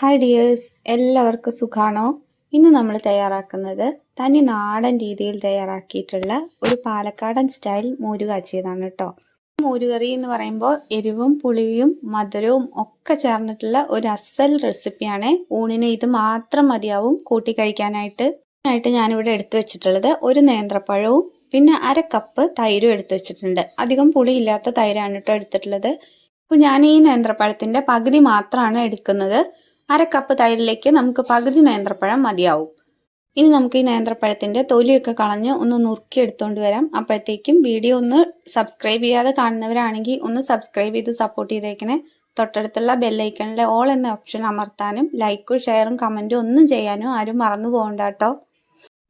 Hi dears എല്ലാവർക്കും സുഖാണോ? ഇന്ന് നമ്മൾ തയ്യാറാക്കുന്നത് തനി നാടൻ രീതിയിൽ തയ്യാറാക്കിയിട്ടുള്ള ഒരു പാലക്കാടൻ സ്റ്റൈൽ മോര് കാച്ചിയതാണ് കേട്ടോ. മോരുകറി എന്ന് പറയുമ്പോൾ എരിവും പുളിയും മധുരവും ഒക്കെ ചേർന്നിട്ടുള്ള ഒരു അസൽ റെസിപ്പിയാണ്. ഊണിന് ഇത് മാത്രം മതിയാവും കൂട്ടി കഴിക്കാനായിട്ട്. ആയിട്ട് ഞാനിവിടെ എടുത്തു വെച്ചിട്ടുള്ളത് ഒരു നേന്ത്രപ്പഴവും പിന്നെ അര കപ്പ് തൈരും എടുത്തു വെച്ചിട്ടുണ്ട്. അധികം പുളിയില്ലാത്ത തൈരാണ് കേട്ടോ എടുത്തിട്ടുള്ളത്. അപ്പോൾ ഞാൻ ഈ നേന്ത്രപ്പഴത്തിന്റെ പകുതി മാത്രമാണ് എടുക്കുന്നത്. അര കപ്പ് തൈരിലേക്ക് നമുക്ക് പകുതി നേന്ത്രപ്പഴം മതിയാവും. ഇനി നമുക്ക് ഈ നേന്ത്രപ്പഴത്തിന്റെ തൊലിയൊക്കെ കളഞ്ഞ് ഒന്ന് നുറുക്കി എടുത്തുകൊണ്ട് വരാം. അപ്പോഴത്തേക്കും വീഡിയോ ഒന്ന് സബ്സ്ക്രൈബ് ചെയ്യാതെ കാണുന്നവരാണെങ്കിൽ ഒന്ന് സബ്സ്ക്രൈബ് ചെയ്ത് സപ്പോർട്ട് ചെയ്തേക്കണേ. തൊട്ടടുത്തുള്ള ബെല്ലൈക്കണിലെ ഓൾ എന്ന ഓപ്ഷൻ അമർത്താനും ലൈക്കും ഷെയറും കമന്റും ഒന്നും ചെയ്യാനും ആരും മറന്നു പോകണ്ട കേട്ടോ.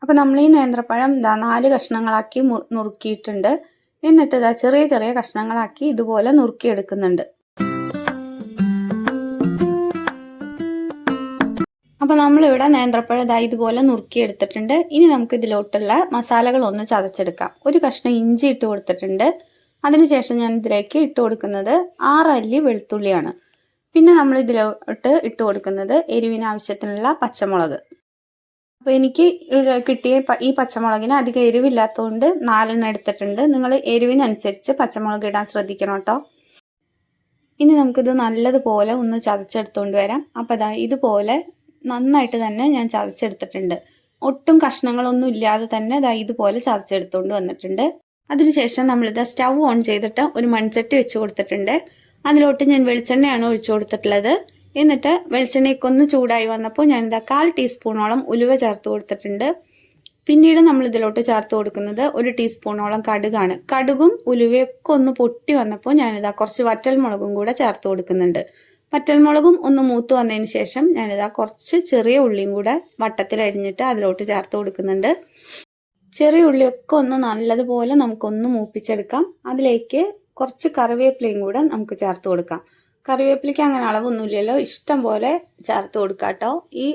അപ്പൊ നമ്മൾ ഈ നേന്ത്രപ്പഴം ഇതാ നാല് കഷ്ണങ്ങളാക്കി നുറുക്കിയിട്ടുണ്ട്. എന്നിട്ട് ഇതാ ചെറിയ ചെറിയ കഷ്ണങ്ങളാക്കി ഇതുപോലെ നുറുക്കി എടുക്കുന്നുണ്ട് അപ്പൊ നമ്മളിവിടെ നേന്ത്രപ്പഴം ഇതാ ഇതുപോലെ നുറുക്കിയെടുത്തിട്ടുണ്ട്. ഇനി നമുക്ക് ഇതിലോട്ടുള്ള മസാലകൾ ഒന്ന് ചതച്ചെടുക്കാം. ഒരു കഷ്ണം ഇഞ്ചി ഇട്ട് കൊടുത്തിട്ടുണ്ട്. അതിനുശേഷം ഞാൻ ഇതിലേക്ക് ഇട്ട് കൊടുക്കുന്നത് ആറല്ലി വെളുത്തുള്ളിയാണ്. പിന്നെ നമ്മൾ ഇതിലോട്ട് ഇട്ട് കൊടുക്കുന്നത് എരിവിന് ആവശ്യത്തിനുള്ള പച്ചമുളക്. അപ്പൊ എനിക്ക് കിട്ടിയ ഈ പച്ചമുളകിന് അധികം എരിവില്ലാത്തതുകൊണ്ട് നാലെണ്ണം എടുത്തിട്ടുണ്ട്. നിങ്ങൾ എരിവിനനുസരിച്ച് പച്ചമുളക് ഇടാൻ ശ്രദ്ധിക്കണം കേട്ടോ. ഇനി നമുക്കിത് നല്ലതുപോലെ ഒന്ന് ചതച്ചെടുത്തുകൊണ്ട് വരാം. അപ്പോൾ ഇതാ ഇതുപോലെ നന്നായിട്ട് തന്നെ ഞാൻ ചതച്ചെടുത്തിട്ടുണ്ട്. ഒട്ടും കഷ്ണങ്ങളൊന്നും ഇല്ലാതെ തന്നെ ദാ ഇതുപോലെ ചതച്ചെടുത്തുകൊണ്ട് വന്നിട്ടുണ്ട്. അതിനുശേഷം നമ്മളിത് സ്റ്റൗ ഓൺ ചെയ്തിട്ട് ഒരു മൺചട്ടി വെച്ച് കൊടുത്തിട്ടുണ്ട്. അതിലോട്ട് ഞാൻ വെളിച്ചെണ്ണയാണ് ഒഴിച്ചു കൊടുത്തിട്ടുള്ളത്. എന്നിട്ട് വെളിച്ചെണ്ണയൊക്കെ ഒന്ന് ചൂടായി വന്നപ്പോൾ ഞാൻ ഇതാ കാൽ ടീസ്പൂണോളം ഉലുവ ചേർത്ത് കൊടുത്തിട്ടുണ്ട്. പിന്നീട് നമ്മൾ ഇതിലോട്ട് ചേർത്ത് കൊടുക്കുന്നത് ഒരു ടീസ്പൂണോളം കടുകാണ്. കടുകും ഉലുവയൊക്കെ ഒന്ന് പൊട്ടി വന്നപ്പോൾ ഞാനിതാ കുറച്ച് വറ്റൽമുളകും കൂടെ ചേർത്ത് കൊടുക്കുന്നുണ്ട്. വറ്റൽമുളകും ഒന്ന് മൂത്ത് വന്നതിന് ശേഷം ഞാനിതാ കുറച്ച് ചെറിയ ഉള്ളിയും കൂടെ വട്ടത്തിൽ അരിഞ്ഞിട്ട് അതിലോട്ട് ചേർത്ത് കൊടുക്കുന്നുണ്ട്. ചെറിയ ഉള്ളിയൊക്കെ ഒന്ന് നല്ലതുപോലെ നമുക്കൊന്ന് മൂപ്പിച്ചെടുക്കാം. അതിലേക്ക് കുറച്ച് കറിവേപ്പിലയും കൂടെ നമുക്ക് ചേർത്ത് കൊടുക്കാം. കറിവേപ്പിലയ്ക്ക് അങ്ങനെ അളവൊന്നുമില്ലല്ലോ. ഇഷ്ടം പോലെ ചേർത്ത് കൊടുക്കാട്ടോ ഈ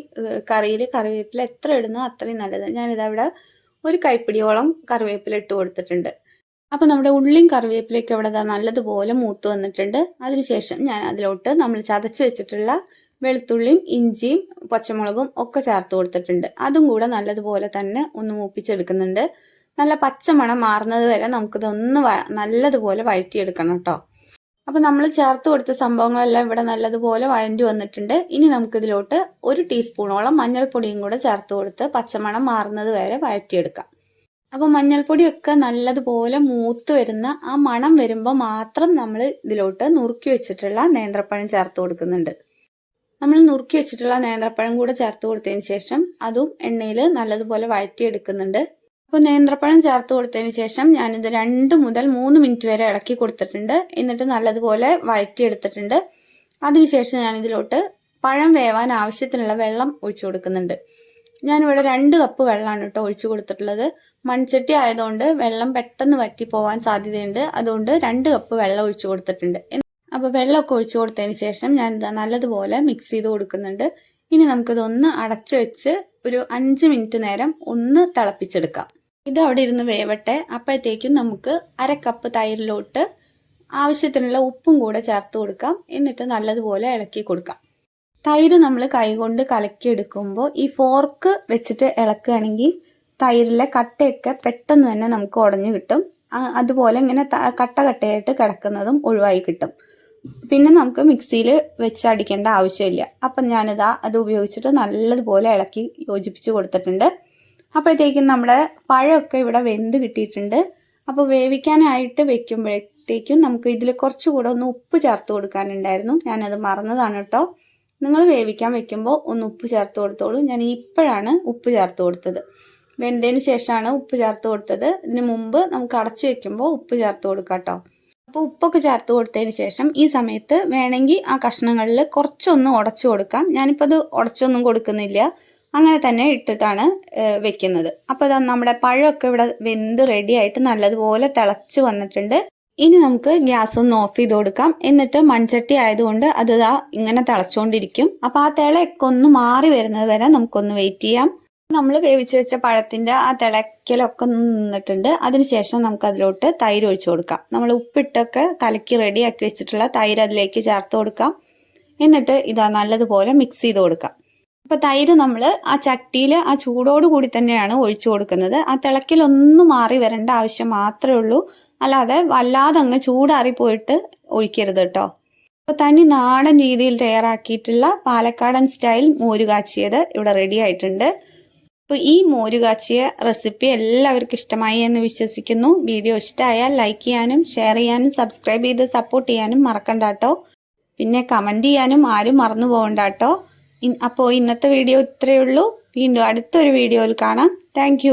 കറിയിൽ കറിവേപ്പില എത്ര ഇടുന്നോ അത്രയും നല്ലത്. ഞാനിതവിടെ ഒരു കൈപ്പിടിയോളം കറിവേപ്പില ഇട്ട് കൊടുത്തിട്ടുണ്ട്. അപ്പോൾ നമ്മുടെ ഉള്ളിയും കറിവേപ്പിലേക്ക് ഇവിടെ നല്ലതുപോലെ മൂത്ത് വന്നിട്ടുണ്ട്. അതിനുശേഷം ഞാൻ അതിലോട്ട് നമ്മൾ ചതച്ച് വെച്ചിട്ടുള്ള വെളുത്തുള്ളിയും ഇഞ്ചിയും പച്ചമുളകും ഒക്കെ ചേർത്ത് കൊടുത്തിട്ടുണ്ട്. അതും കൂടെ നല്ലതുപോലെ തന്നെ ഒന്ന് മൂപ്പിച്ചെടുക്കുന്നുണ്ട്. നല്ല പച്ചമണം മാറുന്നത് വരെ നമുക്കിതൊന്ന് നല്ലതുപോലെ വഴറ്റിയെടുക്കണം കേട്ടോ. അപ്പൊ നമ്മൾ ചേർത്ത് കൊടുത്ത സംഭവങ്ങളെല്ലാം ഇവിടെ നല്ലതുപോലെ വഴണ്ടി വന്നിട്ടുണ്ട്. ഇനി നമുക്കിതിലോട്ട് ഒരു ടീസ്പൂണോളം മഞ്ഞൾപ്പൊടിയും കൂടെ ചേർത്ത് കൊടുത്ത് പച്ചമണം മാറുന്നത് വരെ വഴറ്റിയെടുക്കാം. അപ്പൊ മഞ്ഞൾപ്പൊടിയൊക്കെ നല്ലതുപോലെ മൂത്ത് വരുന്ന ആ മണം വരുമ്പോൾ മാത്രം നമ്മൾ ഇതിലോട്ട് നുറുക്കി വെച്ചിട്ടുള്ള നേന്ത്രപ്പഴം ചേർത്ത് കൊടുക്കുന്നുണ്ട്. നമ്മൾ നുറുക്കി വെച്ചിട്ടുള്ള നേന്ത്രപ്പഴം കൂടെ ചേർത്ത് കൊടുത്തതിന് ശേഷം അതും എണ്ണയിൽ നല്ലതുപോലെ വഴറ്റിയെടുക്കുന്നുണ്ട്. അപ്പോൾ നേന്ത്രപ്പഴം ചേർത്ത് കൊടുത്തതിന് ശേഷം ഞാനിത് രണ്ട് മുതൽ മൂന്ന് മിനിറ്റ് വരെ ഇളക്കി കൊടുത്തിട്ടുണ്ട്. എന്നിട്ട് നല്ലതുപോലെ വഴറ്റിയെടുത്തിട്ടുണ്ട്. അതിനുശേഷം ഞാനിതിലോട്ട് പഴം വേവാൻ ആവശ്യത്തിനുള്ള വെള്ളം ഒഴിച്ചു കൊടുക്കുന്നുണ്ട്. ഞാനിവിടെ രണ്ട് കപ്പ് വെള്ളമാണ് കേട്ടോ ഒഴിച്ചു കൊടുത്തിട്ടുള്ളത്. മൺചട്ടി ആയതുകൊണ്ട് വെള്ളം പെട്ടെന്ന് വറ്റി പോവാൻ സാധ്യതയുണ്ട്. അതുകൊണ്ട് രണ്ട് കപ്പ് വെള്ളം ഒഴിച്ചു കൊടുത്തിട്ടുണ്ട്. അപ്പോൾ വെള്ളമൊക്കെ ഒഴിച്ചു കൊടുത്തതിന് ശേഷം ഞാൻ നല്ലതുപോലെ മിക്സ് ചെയ്ത് കൊടുക്കുന്നുണ്ട്. ഇനി നമുക്കിതൊന്ന് അടച്ചു വെച്ച് ഒരു അഞ്ച് മിനിറ്റ് നേരം ഒന്ന് തിളപ്പിച്ചെടുക്കാം. ഇത് അവിടെ ഇരുന്ന് വേവട്ടെ. അപ്പോഴത്തേക്കും നമുക്ക് അര കപ്പ് തൈരിലോട്ട് ആവശ്യത്തിനുള്ള ഉപ്പും കൂടെ ചേർത്ത് കൊടുക്കാം. എന്നിട്ട് നല്ലതുപോലെ ഇളക്കി കൊടുക്കാം. തൈര് നമ്മൾ കൈകൊണ്ട് കലക്കിയെടുക്കുമ്പോൾ ഈ ഫോർക്ക് വെച്ചിട്ട് ഇളക്കുകയാണെങ്കിൽ തൈരിലെ കട്ടയൊക്കെ പെട്ടെന്ന് തന്നെ നമുക്ക് ഉടഞ്ഞു കിട്ടും. അതുപോലെ ഇങ്ങനെ കട്ട കട്ടയായിട്ട് കിടക്കുന്നതും ഒഴിവായി കിട്ടും. പിന്നെ നമുക്ക് മിക്സിയിൽ വെച്ച് അടിക്കേണ്ട ആവശ്യമില്ല. അപ്പം ഞാനിതാ അത് ഉപയോഗിച്ചിട്ട് നല്ലതുപോലെ ഇളക്കി യോജിപ്പിച്ച് കൊടുത്തിട്ടുണ്ട്. അപ്പോഴത്തേക്കും നമ്മുടെ പഴമൊക്കെ ഇവിടെ വെന്ത് കിട്ടിയിട്ടുണ്ട്. അപ്പോൾ വേവിക്കാനായിട്ട് വെക്കുമ്പോഴത്തേക്കും നമുക്ക് ഇതിൽ കുറച്ചുകൂടെ ഒന്ന് ഉപ്പ് ചേർത്ത് കൊടുക്കാനുണ്ടായിരുന്നു. ഞാനത് മറന്നതാണ് കേട്ടോ. നിങ്ങൾ വേവിക്കാൻ വെക്കുമ്പോൾ ഒന്ന് ഉപ്പ് ചേർത്ത് കൊടുത്തോളൂ. ഞാൻ ഇപ്പോഴാണ് ഉപ്പ് ചേർത്ത് കൊടുത്തത്. വെന്തതിന് ശേഷമാണ് ഉപ്പ് ചേർത്ത് കൊടുത്തത്. ഇതിന് മുമ്പ് നമുക്ക് അടച്ചു വെക്കുമ്പോൾ ഉപ്പ് ചേർത്ത് കൊടുക്കാം കേട്ടോ. അപ്പോൾ ഉപ്പൊക്കെ ചേർത്ത് കൊടുത്തതിന് ശേഷം ഈ സമയത്ത് വേണമെങ്കിൽ ആ കഷ്ണങ്ങളിൽ കുറച്ചൊന്ന് ഉടച്ചു കൊടുക്കാം. ഞാനിപ്പോൾ അത് ഉടച്ചൊന്നും കൊടുക്കുന്നില്ല. അങ്ങനെ തന്നെ ഇട്ടിട്ടാണ് വെക്കുന്നത്. അപ്പോൾ ഇതാ നമ്മുടെ പഴമൊക്കെ ഇവിടെ വെന്ത് റെഡി ആയിട്ട് നല്ലതുപോലെ തിളച്ച് വന്നിട്ടുണ്ട്. ഇനി നമുക്ക് ഗ്യാസ് ഒന്ന് ഓഫ് ചെയ്ത് കൊടുക്കാം. എന്നിട്ട് മൺചട്ടി ആയതുകൊണ്ട് അത് ഇങ്ങനെ തിളച്ചുകൊണ്ടിരിക്കും അപ്പോൾ ആ തിളയൊക്കെ ഒന്ന് മാറി വരുന്നത് വരെ നമുക്കൊന്ന് വെയിറ്റ് ചെയ്യാം. നമ്മൾ വേവിച്ച് വെച്ച പഴത്തിന്റെ ആ തിളയ്ക്കലൊക്കെ നിന്നിട്ടുണ്ട്. അതിനുശേഷം നമുക്ക് അതിലോട്ട് തൈര് ഒഴിച്ചു കൊടുക്കാം. നമ്മൾ ഉപ്പിട്ടൊക്കെ കലക്കി റെഡിയാക്കി വെച്ചിട്ടുള്ള തൈര് അതിലേക്ക് ചേർത്ത് കൊടുക്കാം. എന്നിട്ട് ഇതാ നല്ലതുപോലെ മിക്സ് ചെയ്ത് കൊടുക്കാം. അപ്പോൾ തൈര് നമ്മൾ ആ ചട്ടിയിൽ ആ ചൂടോട് കൂടി തന്നെയാണ് ഒഴിച്ചു കൊടുക്കുന്നത്. ആ തിളക്കിലൊന്നും മാറി വരേണ്ട ആവശ്യം മാത്രമേ ഉള്ളൂ. അല്ലാതെ വല്ലാതെ അങ്ങ് ചൂടാറിപ്പോയിട്ട് ഒഴിക്കരുത് കേട്ടോ. അപ്പോൾ തനി നാടൻ രീതിയിൽ തയ്യാറാക്കിയിട്ടുള്ള പാലക്കാടൻ സ്റ്റൈൽ മോര് കാച്ചിയത് ഇവിടെ റെഡി ആയിട്ടുണ്ട്. അപ്പോൾ ഈ മോര് കാച്ചിയ റെസിപ്പി എല്ലാവർക്കും ഇഷ്ടമായി എന്ന് വിശ്വസിക്കുന്നു. വീഡിയോ ഇഷ്ടമായാൽ ലൈക്ക് ചെയ്യാനും ഷെയർ ചെയ്യാനും സബ്സ്ക്രൈബ് ചെയ്ത് സപ്പോർട്ട് ചെയ്യാനും മറക്കണ്ട കേട്ടോ. പിന്നെ കമന്റ് ചെയ്യാനും ആരും മറന്നു പോകണ്ട കേട്ടോ. അപ്പോൾ ഇന്നത്തെ വീഡിയോ ഇത്രയേ ഉള്ളൂ. വീണ്ടും അടുത്തൊരു വീഡിയോയിൽ കാണാം. താങ്ക്